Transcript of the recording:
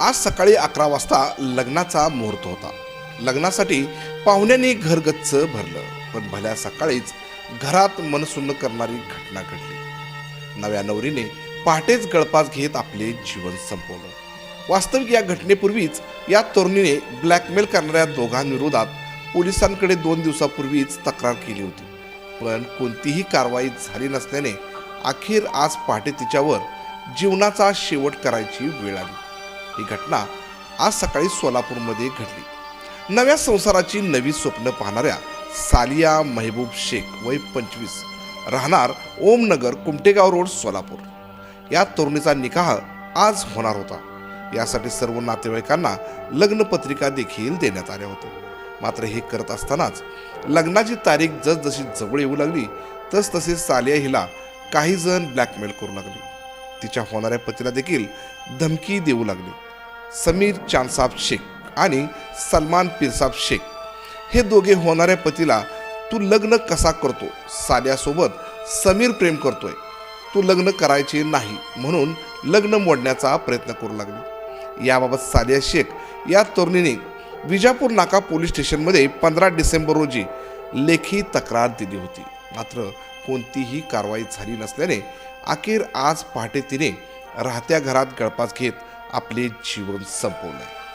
आज सकाळी अकरा वाजता लग्नाचा मुहूर्त होता. लग्नासाठी पाहुण्यांनी घर गच्च भरलं पण भल्या सकाळीच घरात मनसुन्न करणारी घटना घडली. नव्या नवरीने पहाटेच गळपास घेत आपले जीवन संपवलं. वास्तविक या घटनेपूर्वीच या तरुणीने ब्लॅकमेल करणाऱ्या दोघांविरोधात पोलिसांकडे दोन दिवसापूर्वीच तक्रार केली होती. पण कोणतीही कारवाई झाली नसल्याने अखेर आज पहाटे तिच्यावर जीवनाचा शेवट करायची वेळ आली. ही घटना आज सकाळी सोलापूरमध्ये घडली. नव्या संसाराची नवी स्वप्न पाहणाऱ्या सालिया महबूब शेख वय पंचवीस राहणार ओमनगर कुमटेगाव रोड सोलापूर. या तरुणीचा निकाह आज होणार होता. यासाठी सर्व नातेवाईकांना लग्नपत्रिका देखील देण्यात आल्या होत्या. मात्र हे करत असतानाच लग्नाची तारीख जसजशी जवळ येऊ लागली तसतसे सालिया हिला काही जण ब्लॅकमेल करू लागले. तिच्या होणाऱ्या पतीला देखील धमकी देऊ लागली. समीर चांदसाब शेख आणि सलमान पिरसाब शेख. हे दोघे होणाऱ्या पतीला तू लग्न कसा करतो? साध्यासोबत समीर प्रेम करतोय. तू लग्न करायचे नाही म्हणून लग्न मोडण्याचा प्रयत्न करू लागले. याबाबत सालिया शेख या तरुणीने विजापूर नाका पोलीस स्टेशनमध्ये पंधरा डिसेंबर रोजी लेखी तक्रार दिली होती. मात्र कोणतीही कारवाई झाली नसल्याने अखेर आज पहाटे तिने राहत्या घरात गळपास घेत आपले जीवन संपवलंय.